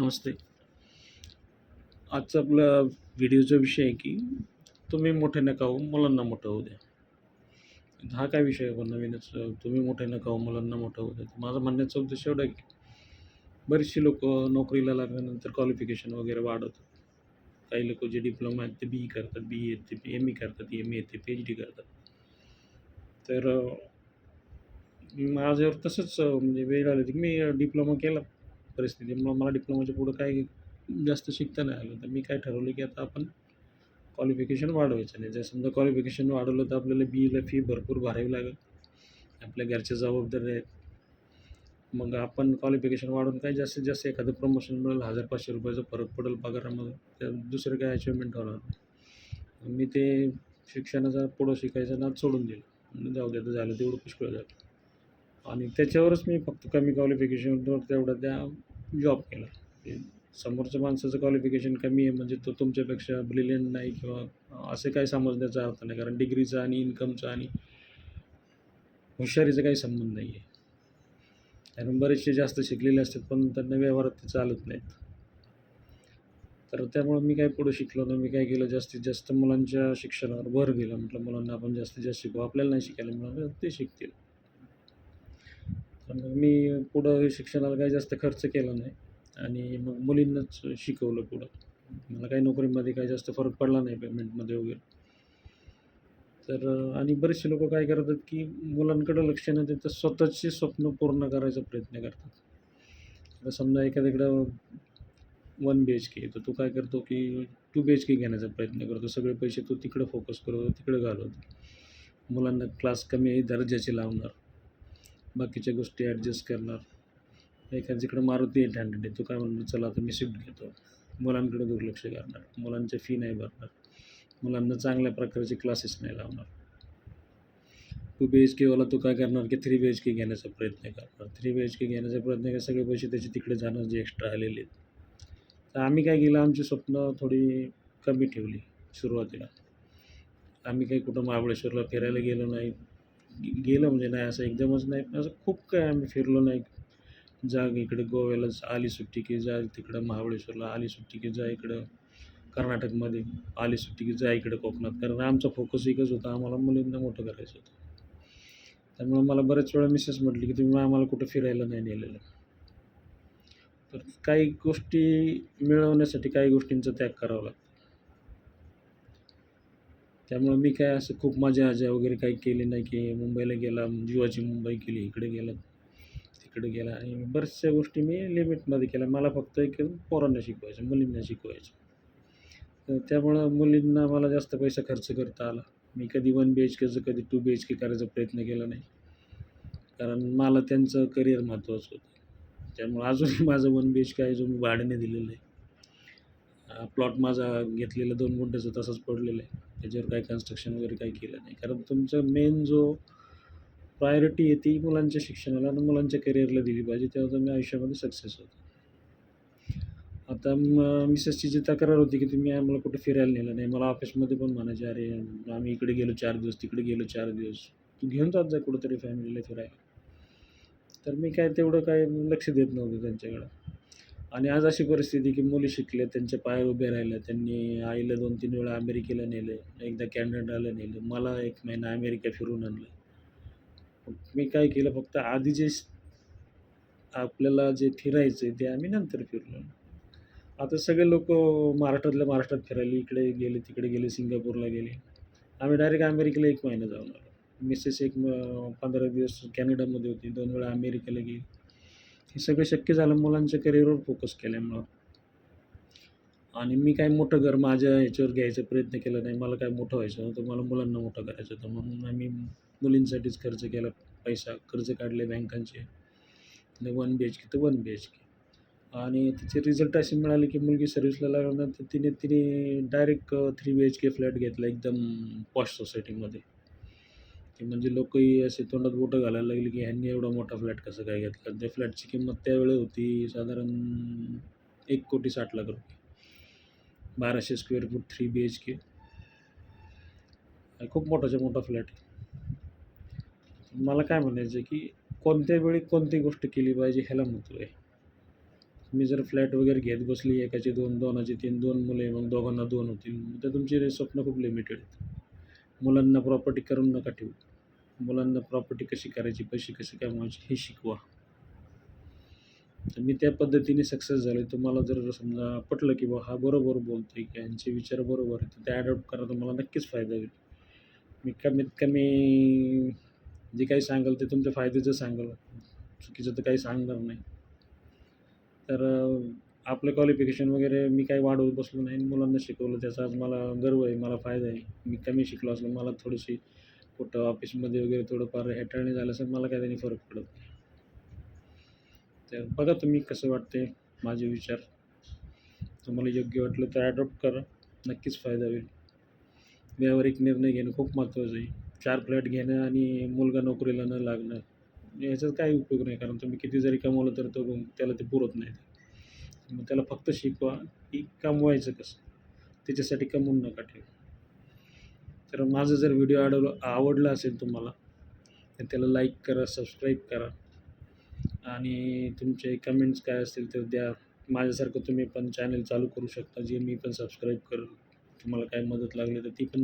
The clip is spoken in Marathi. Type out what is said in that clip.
नमस्ते. आजचा आपला व्हिडिओचा विषय आहे की तुम्ही मोठे नका हो मुलांना मोठं होऊ द्या. हा काय विषय आहे पण नवीनच? तुम्ही मोठे नका हो मुलांना मोठं होऊ द्या. माझा म्हणण्याचा उद्देश एवढा आहे की बरीचशी लोक नोकरीला लागल्यानंतर क्वालिफिकेशन वगैरे वाढवतात. काही लोक जे डिप्लोमा आहेत ते बी ई करतात बी ए ते एम ई करतात एम ए ते पी एच डी करतात. तर माझ्यावर तसंच म्हणजे वेळ आली होती की मी डिप्लोमा केला. परिस्थितीमुळं मला डिप्लोमाच्या पुढं काही जास्त शिकता नाही आलं. तर मी काय ठरवलं की आता आपण क्वालिफिकेशन वाढवायचं नाही जर समजा क्वालिफिकेशन वाढवलं तर आपल्याला बी एला फी भरपूर भरावी लागेल. आपल्या घरच्या जबाबदारी आहेत. मग आपण क्वालिफिकेशन वाढवून काय जास्तीत जास्त एखादं प्रमोशन मिळेल. हजार पाचशे रुपयाचा फरक पडेल पगारामध्ये. तर दुसरं काय अचिव्हमेंट होणार? नाही. मी ते शिक्षणाचा पुढं शिकायचं नाद सोडून दिलं. जाऊ द्या तर झालं तेवढं पुष्कळ झालं. आणि त्याच्यावरच मी फक्त कमी क्वालिफिकेशनवर तेवढं त्या जॉब केला. समोरच्या माणसाचं क्वालिफिकेशन कमी आहे म्हणजे तो तुमच्यापेक्षा ब्रिलियंट नाही किंवा असे काही समजण्याचा अर्थ नाही कारण डिग्रीचा आणि इन्कमचा आणि हुशारीचा काही संबंध नाही आहे. कारण बरेचसे जास्त शिकलेले असतात पण त्यांना व्यवहारात ते चालत नाहीत. तर त्यामुळं मी काय पुढं शिकलो नाही मी काय केलं जास्तीत जास्त मुलांच्या शिक्षणावर भर दिला. म्हटलं मुलांना आपण जास्तीत जास्त शिकू आपल्याला नाही शिकायला मिळालं ते शिकतील. पण मग मी पुढं शिक्षणाला काही जास्त खर्च केला नाही. आणि मग मुलींनाच शिकवलं पुढं. मला काही नोकरीमध्ये काही जास्त फरक पडला नाही पेमेंटमध्ये वगैरे. तर आणि बरेचसे लोक काय करतात की मुलांकडं लक्ष न देता स्वतःचे स्वप्न पूर्ण करायचा प्रयत्न करतात. आता समजा एखाद्याकडं वन बी एच के तर तो काय करतो की टू बी एच के घेण्याचा प्रयत्न करतो. सगळे पैसे तो तिकडं फोकस करतो तिकडं घालवतो. मुलांना क्लास कमी दर्जाचे लावणार. बाकीच्या गोष्टी ॲडजस्ट करणार. एखाद्याकडे मारुती एट हंड्रेड आहे तो काय म्हणणार चला आता मी स्विफ्ट घेतो. मुलांकडे दुर्लक्ष करणार. मुलांच्या फी नाही भरणार. मुलांना चांगल्या प्रकारचे क्लासेस नाही लावणार. टू बी एच केवाला तो काय करणार की थ्री बी एच के घेण्याचा प्रयत्न करणार. थ्री बी एच के घेण्याचा प्रयत्न करा सगळे पैसे त्याचे तिकडे जाणार जे एक्स्ट्रा आलेले आहेत. तर आम्ही काय केलं आमची स्वप्न थोडी कमी ठेवली सुरुवातीला. आम्ही काही कुठं महाबळेश्वरला फिरायला गेलो नाही. गेलं म्हणजे नाही असं एकदमच नाही. पण असं खूप काय आम्ही फिरलो नाही. जा इकडे गोव्याला आली सुट्टी की जा तिकडं महाबळेश्वरला आली सुट्टी की जा इकडं. कर्नाटकमध्ये आली सुट्टी की जा इकडे कोकणात. कारण आमचा फोकस एकच होता आम्हाला मुलींना मोठं करायचं होतं. त्यामुळे मला बऱ्याच वेळा मिसेस म्हटली की तुम्ही आम्हाला कुठं फिरायला नाही नेलेलं. तर काही गोष्टी मिळवण्यासाठी काही गोष्टींचा त्याग करावा लागतो. त्यामुळं मी काय असं खूप माझ्या आज्या वगैरे काही केली नाही की मुंबईला गेला जीवाची मुंबई केली इकडे गेला तिकडे गेला. आणि बऱ्याचशा गोष्टी मी लिमिटमध्ये केल्या. मला फक्त एक पोरांना शिकवायचं मुलींना शिकवायचं. तर त्यामुळं मुलींना मला जास्त पैसा खर्च करता आला. मी कधी वन बी एच केचं कधी टू बी एच के करायचा प्रयत्न केला नाही. कारण मला त्यांचं करिअर महत्त्वाचं होतं. त्यामुळं अजूनही माझं वन बी एच के आहे जो मी भाड्याने दिलेलं आहे. प्लॉट माझा घेतलेला दोन गुंठ्याचा तसंच पडलेला आहे. त्याच्यावर काही कन्स्ट्रक्शन वगैरे काही केलं नाही. कारण तुमचं मेन जो प्रायोरिटी आहे ती मुलांच्या शिक्षणाला आणि मुलांच्या करिअरला दिली पाहिजे. तेव्हा तुम्ही आयुष्यामध्ये सक्सेस होतो. आता मिसेसची जी तक्रार होती की तुम्ही आम्हाला कुठे फिरायला नेलं नाही मला ऑफिसमध्ये पण म्हणायचे अरे आम्ही इकडे गेलो चार दिवस तिकडे गेलो चार दिवस. तू घेऊन जात जा कुठंतरी फॅमिलीला फिरायला. तर मी काय तेवढं काय लक्ष देत नव्हतं त्यांच्याकडं. आणि आज अशी परिस्थिती की मुली शिकल्या त्यांच्या पायावर उभे राहिल्या त्यांनी आईला दोन तीन वेळा अमेरिकेला नेलं एकदा कॅनडाला नेलं. मला एक महिना अमेरिका फिरून आणलं. मी काय केलं फक्त आधी जे आपल्याला जे फिरायचं आहे ते आम्ही नंतर फिरलो. आता सगळे लोक महाराष्ट्रातल्या महाराष्ट्रात फिरायला इकडे गेले तिकडे गेले सिंगापूरला गेले. आम्ही डायरेक्ट अमेरिकेला एक महिना जाऊन आलो. मिसेस एक म- पंधरा दिवस कॅनडामध्ये होती दोन वेळा अमेरिकेला गेली. हे सगळं शक्य झालं मुलांच्या करिअरवर फोकस केल्यामुळं. आणि मी काय मोठं घर माझ्या ह्याच्यावर घ्यायचा प्रयत्न केला नाही. मला काय मोठं व्हायचं नव्हतं. मला मुलांना मोठं करायचं होतं. म्हणून आम्ही मुलींसाठीच खर्च केला. पैसा कर्ज काढले बँकांचे. वन बी एच के तर वन बी एच के आणि तिचे रिझल्ट असे मिळाले की मुलगी सर्व्हिसला लागल्यानंतर तिने तिने direct three B H K flat घेतला. एकदम पॉश सोसायटीमध्ये की म्हणजे लोकही असे तोंडात बोटं घालायला लागले की ह्यांनी एवढा मोठा फ्लॅट कसं काय घेतला? त्या फ्लॅटची किंमत त्यावेळी होती साधारण एक कोटी साठ लाख रुपये. बाराशे square foot three B H K खूप मोठाच्या मोठा फ्लॅट मला काय म्हणायचं आहे की कोणत्या वेळी कोणती गोष्ट केली पाहिजे ह्याला महत्त्व आहे. तुम्ही जर फ्लॅट वगैरे घेत बसली एकाचे दोन दोनाचे तीन दोन मुले मग दोघांना दोन होतील. तर तुमची स्वप्न खूप लिमिटेड आहेत. मुलांना प्रॉपर्टी करून नका ठेवू. मुलांना प्रॉपर्टी कशी करायची पैसे कसे कमवायचे हे शिकवा. तर मी त्या पद्धतीने सक्सेस झालो तुम्हाला जर समजा पटलं की बा हा बरोबर बोलतो आहे की यांचे विचार बरोबर आहेत तर ते ॲडॉप्ट करा तुम्हाला नक्कीच फायदा होईल. मी कमीत कमी जे काही सांगाल ते तुमच्या फायद्याचं सांगाल. चुकीचं तर काही सांगणार नाही. तर आपलं क्वालिफिकेशन वगैरे मी काही वाढवत बसलो नाही. मुलांना शिकवलं त्याचा आज मला गर्व आहे मला फायदा आहे. मी कमी शिकलो असलं मला थोडीशी कुठं ऑफिसमध्ये वगैरे थोडंफार हेटाळणी झालं असेल मला काय त्याने फरक पडत नाही. तर बघा तुम्ही कसं वाटते माझे विचार. तुम्हाला योग्य वाटलं तर ॲडॉप्ट करा. नक्कीच फायदा होईल. व्यावहारिक निर्णय घेणं खूप महत्त्वाचं आहे. चार फ्लॅट घेणं आणि मुलगा नोकरीला न लागणं याचा काही उपयोग नाही. कारण तुम्ही किती जरी कमवलं तर तो त्याला ते पुरत नाही. मग त्याला फक्त शिकवा की कमवायचं कसं? त्याच्यासाठी कमवून नका ठेवा. तर माझं जर व्हिडिओ आवडलं आवडला असेल तुम्हाला तर त्याला लाईक करा सबस्क्राईब करा. आणि तुमचे कमेंट्स काय असतील तर द्या. माझ्यासारखं तुम्ही पण चॅनल चालू करू शकता जे मी पण सबस्क्राईब करू तुम्हाला काय मदत लागली तर ती पण